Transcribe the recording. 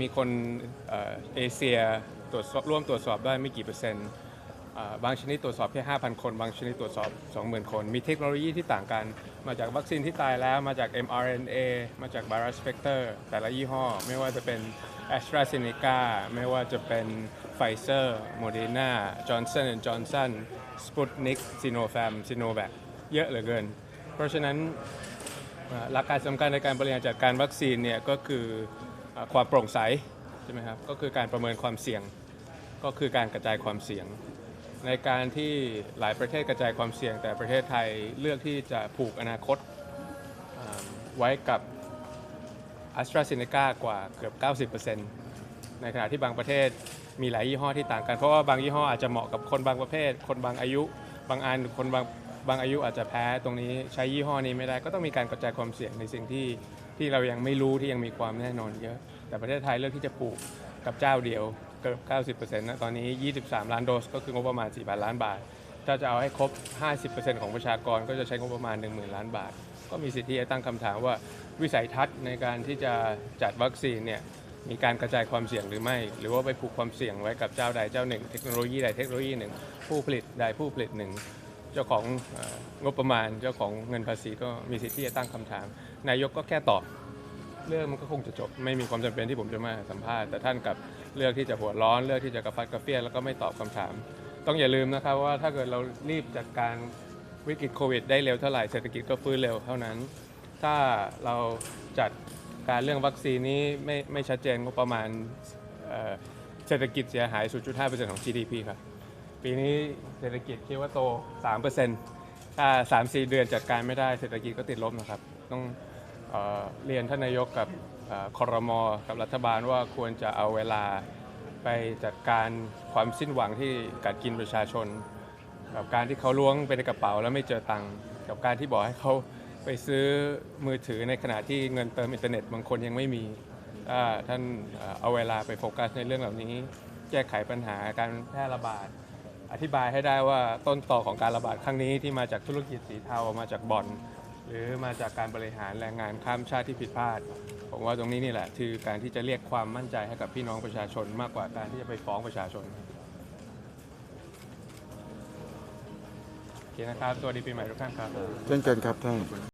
มีคนเออเอเชียตรวจสอบร่วมตรวจสอบได้ไม่กี่เปอร์เซ็นต์บางชนิดตรวจสอบแค่ 5,000 คน บางชนิดตรวจสอบ 20,000 คน มีเทคโนโลยีที่ต่างกัน มาจากวัคซีนที่ตายแล้ว มาจาก mRNA มาจาก virus vector แต่ละยี่ห้อ ไม่ว่าจะเป็น AstraZeneca ไม่ว่าจะเป็น Pfizer Moderna Johnson Johnson Sputnik Sinopharm Sinovac เยอะเหลือเกิน เพราะฉะนั้นหลักการสำคัญในการบริหารจัดการวัคซีนเนี่ยก็คือ ความโปร่งใสใช่ไหมครับก็คือการประเมินความเสี่ยงก็คือการกระจายความเสี่ยง ในการที่หลายประเทศกระจายความเสี่ยง แต่ประเทศไทยเลือกที่จะผูกอนาคตไว้กับ a s t r a z เซ e c a กว่าเกือบ 90%ในขณะที่บางประเทศมีหลายยี่ห้อที่ต่างกัน เพราะว่าบางยี่ห้ออาจจะเหมาะกับคนบางประเภท คนบางอายุ บางอันคนบาง บางอายุอาจจะแพ้ตรงนี้ใช้ยี่ห้อนี้ไม่ได้ ก็ต้องมีการกระจายความเสี่ยงในสิ่งที่ที่เรายังไม่รู้ที่ยังมีความแน่นอนเยอะ แต่ประเทศไทยเลือกที่จะปลูกกับเจ้าเดียวเกือบ90%นะตอนนี้ 23 ล้านโดส ก็คืองบประมาณ4บาทล้านบาท ถ้าจะเอาให้ครบ 50%ของประชากรก็จะใช้งบประมาณ 10,000 ล้านบาท ก็มีสิทธิ์ที่จะตั้งคำถามว่าวิสัยทัศน์ในการที่จะจัดวัคซีนเนี่ยมีการกระจายความเสี่ยงหรือไม่ หรือว่าไปผูกความเสี่ยงไว้กับเจ้าใดเจ้าหนึ่ง เทคโนโลยีใดเทคโนโลยีหนึ่ง ผู้ผลิตใดผู้ผลิตหนึ่ง เจ้าของงบประมาณ เจ้าของเงินภาษีก็มีสิทธิ์ที่จะตั้งคำถาม นายกก็แค่ตอบ เรื่องมันก็คงจะจบ ไม่มีความจำเป็นที่ผมจะมาสัมภาษณ์แต่ท่านกับเลือกที่จะหัวร้อนเลือกที่จะกระฟัดกระเฟียแล้วก็ไม่ตอบคำถาม ต้องอย่าลืมนะครับว่าถ้าเกิดเรารีบจัดการวิกฤตโควิดได้เร็วเท่าไหร่เศรษฐกิจก็ฟื้นเร็วเท่านั้น ถ้าเราจัดการเรื่องวัคซีนนี้ไม่ไม่ชัดเจนงบประมาณเอ่อเศรษฐกิจเสียหาย 0.5%ของ GDP ครับ ปีนี้เศรษฐกิจคิดว่าโต 3%ถ้า 3-4 เดือนจัดการไม่ได้เศรษฐกิจก็ติดลบนะครับ ต้องเออเรียนท่านนายกกับเอ่อคอรมอกับรัฐบาลว่าควรจะเอาเวลาไปจัดการความสิ้นหวังที่กัดกินประชาชน กับการที่เขาล้วงไปในกระเป๋าแล้วไม่เจอตังค์กับการที่บอกให้เขาไปซื้อมือถือในขณะที่เงินเติมอินเทอร์เน็ตบางคนยังไม่มีถ้าท่านเอ่อเอาเวลาไปโฟกัสในเรื่องเหล่านี้ แก้ไขปัญหาการแพร่ระบาด อธิบายให้ได้ว่าต้นต่อของการระบาดครั้งนี้ที่มาจากธุรกิจสีเทามาจากบ่อน หรือมาจากการบริหารแรงงานข้ามชาติที่ผิดพลาด ผมว่าตรงนี้นี่แหละคือการที่จะเรียกความมั่นใจให้กับพี่น้องประชาชน มากกว่าการที่จะไปฟ้องประชาชนโอเคนะครับสวัสดีปีใหม่ทุกท่านครับ เช่นกันครับท่าน